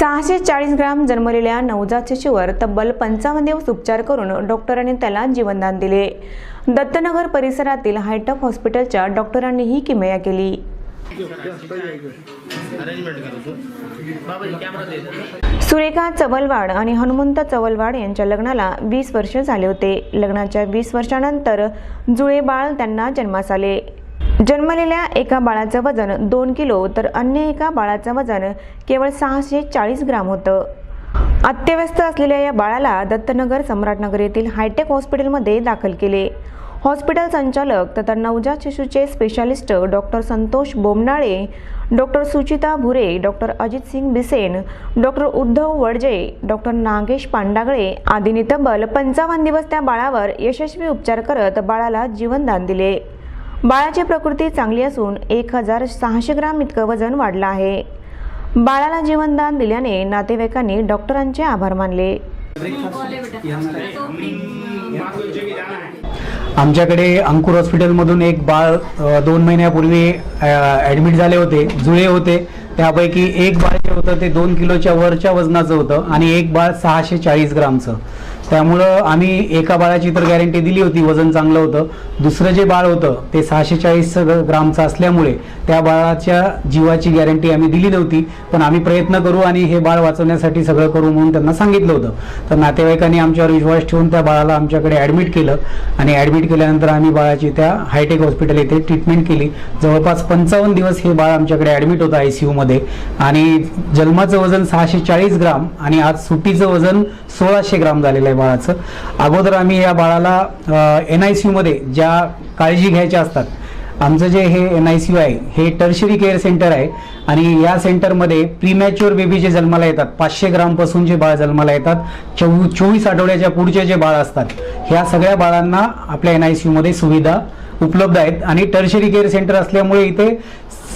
सहाशे चाळीस ग्राम जन्मलेल्या नवजात शिशूवर तब्बल पंचावन्न दिवस उपचार करून डॉक्टरांनी त्याला जीवनदान दिले. दत्तनगर परिसरातील हायटक हॉस्पिटलच्या डॉक्टरांनी ही किमया केली. सुरेखा चवलवाड आणि हनुमंत चवलवाड यांच्या लग्नाला वीस वर्ष झाले होते. लग्नाच्या वीस वर्षानंतर जुळे बाळ त्यांना जन्मास आले. जन्मलेल्या एका बाळाचं वजन दोन किलो तर अन्य एका बाळाचं वजन केवळ सहाशे चाळीस ग्राम होतं. अत्यव्यस्त असलेल्या या बाळाला दत्तनगर सम्राटनगर येथील हायटेक हॉस्पिटलमध्ये दाखल केले. हॉस्पिटल संचालक तथा नवजात शिशूचे specialist doctor Santosh Bomnale doctor Suchita Bhure doctor Ajit Singh Bisen doctor Uddhav Wadje doctor Nagesh Pandagale आदींनी तब्बल पंचावन्न दिवस त्या बाळावर यशस्वी उपचार करत बाळाला जीवनदान दिले. बाळाची प्रकृती चांगली असून एक हजार सहाशे ग्राम इतकं वजन वाढलं आहे. बाळाला जीवनदान दिल्याने नातेवाईकांनी डॉक्टरांचे आभार मानले. आमच्याकडे अंकुर हॉस्पिटलमधून एक बाळ दोन महिन्यापूर्वी ॲडमिट झाले होते जुळे होते. त्यापैकी एक बाळ जे होतं ते दोन किलोच्या वरच्या वजनाचं होतं आणि एक बाळ सहाशे चाळीस ग्रामचं. त्यामुळं आम्ही एका बाळाची तर गॅरंटी दिली होती वजन चांगलं होतं. दुसरं जे बाळ होतं ते सहाशे चाळीस ग्रामचं असल्यामुळे त्या बाळाच्या जीवाची गॅरंटी आम्ही दिली नव्हती. पण आम्ही प्रयत्न करू आणि हे बाळ वाचवण्यासाठी सगळं करू म्हणून त्यांना सांगितलं होतं. तर नातेवाईकांनी आमच्यावर विश्वास ठेवून त्या बाळाला आमच्याकडे ॲडमिट केलं. आणि ॲडमिट केल्यानंतर आम्ही बाळाची त्या हायटेक हॉस्पिटल येथे ट्रीटमेंट केली. जवळपास पंचावन्न दिवस हे बाळ आमच्याकडे ॲडमिट होतं आय सी यूमध्ये आणि जन्माचं वजन सहाशे चाळीस ग्राम आणि आज सुट्टीचं वजन सोळाशे ग्राम झालेलं आहे बाळाचं. अगोदर आम्ही या बाळाला एन आय सी यूमध्ये ज्या काळजी घ्यायच्या असतात आमचं जे हे एन आय सी यू आहे हे टर्शरी केअर सेंटर आहे आणि या सेंटरमध्ये प्रीमॅच्युअर बेबी जे जन्माला येतात पाचशे ग्रामपासून जे बाळ जन्माला येतात चोवी चोवीस आठवड्याच्या पुढचे जे बाळ असतात ह्या सगळ्या बाळांना आपल्या एन आय सी यूमध्ये सुविधा उपलब्ध आहेत आणि टर्शरी केअर सेंटर असल्यामुळे इथे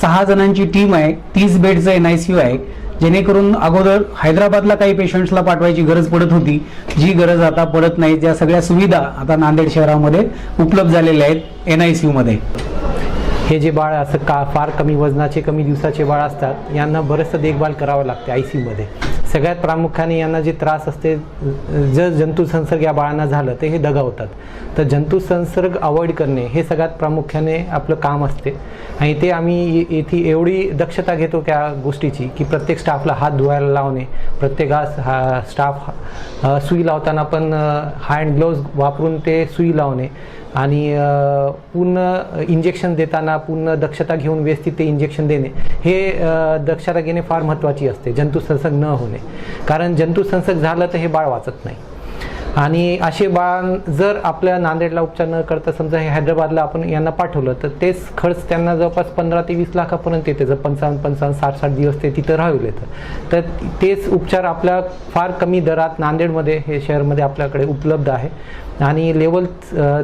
सहा जणांची टीम आहे तीस बेडचं एन आय सी यू आहे. जेणेकरून अगोदर हैदराबादला काही पेशंट्सला पाठवायची गरज पडत होती. जी गरज आता पडत नाही त्या सगळ्या सुविधा आता नांदेड शहरामध्ये उपलब्ध झालेल्या आहेत एन आय सी यूमध्ये. हे जे बाळ असं का फार कमी वजनाचे कमी दिवसाचे बाळ असतात यांना बरंचसं देखभाल करावं लागते आय सी यूमध्ये. सगळ्यात प्रामुख्याने यांना जे त्रास असते जर जंतुसंसर्ग या बाळांना झालं तर हे दगावतात. तर जंतू संसर्ग अवॉइड करणे हे सगळ्यात प्रामुख्याने आपलं काम असते. आणि ते आम्ही येथे एवढी दक्षता घेतो त्या गोष्टीची की प्रत्येक स्टाफला हात धुवायला लावणे प्रत्येक हा स्टाफ सुई लावताना पण हँड ग्लोव्ज वापरून ते सुई लावणे. आणि पूर्ण इंजेक्शन देताना पूर्ण दक्षता घेऊन व्यवस्थित ते इंजेक्शन देणे. हे दक्षता घेणे फार महत्त्वाची असते जंतुसंसर्ग न होणे. कारण जंतुसंसर्ग झालं तर हे बाळ वाचत नाही. आणि असे बाळ जर आपल्या नांदेडला उपचार न करता समजा हे हैदराबादला आपण यांना पाठवलं तर तेच खर्च त्यांना जवळपास पंधरा ते वीस लाखापर्यंत येते. जर पंचावन्न पंचावन्न साठ साठ दिवस ते तिथं राहिले तर तर तेच उपचार आपल्या फार कमी दरात नांदेडमध्ये हे शहरमध्ये आपल्याकडे उपलब्ध आहे. आणि level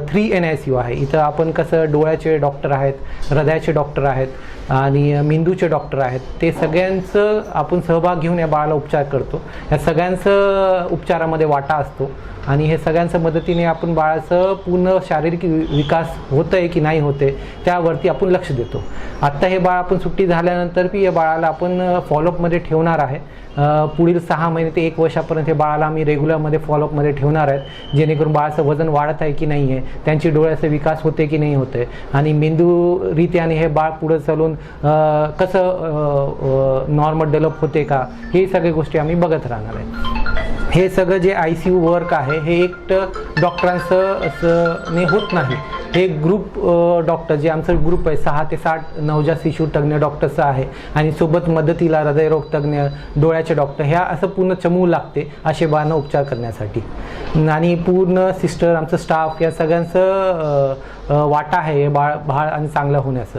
three N S U आहे. इथं आपण कसं डोळ्याचे डॉक्टर आहेत हृदयाचे डॉक्टर आहेत आणि मेंदूचे डॉक्टर आहेत. ते सगळ्यांचं आपण सहभाग घेऊन या बाळाला उपचार करतो. या सगळ्यांचं उपचारामध्ये वाटा असतो. आणि हे सगळ्यांच्या मदतीने आपण बाळाचं पूर्ण शारीरिक विकास होतं आहे की नाही होते त्यावरती आपण लक्ष देतो. आत्ता हे बाळ आपण सुट्टी झाल्यानंतर बी या बाळाला आपण फॉलोअपमध्ये ठेवणार आहे. पुढील सहा महिने ते एक वर्षापर्यंत हे बाळाला आम्ही रेग्युलरमध्ये फॉलोअपमध्ये ठेवणार आहेत जेणेकरून बाळाचं वजन वाढत आहे की नाही आहे त्यांची डोळ्याचा विकास होते की नाही होते आणि मेंदूरित्याने हे बाळ पुढं चालून कसं नॉर्मल डेव्हलप होते का हे सगळ्या गोष्टी आम्ही बघत राहणार आहे. हे सगळं जे आय सी यू वर्क आहे हे एकटं डॉक्टरांचं असं ने होत नाही. हे ग्रुप डॉक्टर जे आमचं ग्रुप आहे सहा ते साठ नवजात शिशू तज्ज्ञ डॉक्टरचं आहे आणि सोबत मदतीला हृदयरोग तज्ज्ञ डोळ्याचे डॉक्टर ह्या असं पूर्ण चमू लागते असे बाळांना उपचार करण्यासाठी. आणि पूर्ण सिस्टर आमचं स्टाफ या सगळ्यांचं वाटा आहे हे बाळ बाळ आणि चांगलं होण्याचं.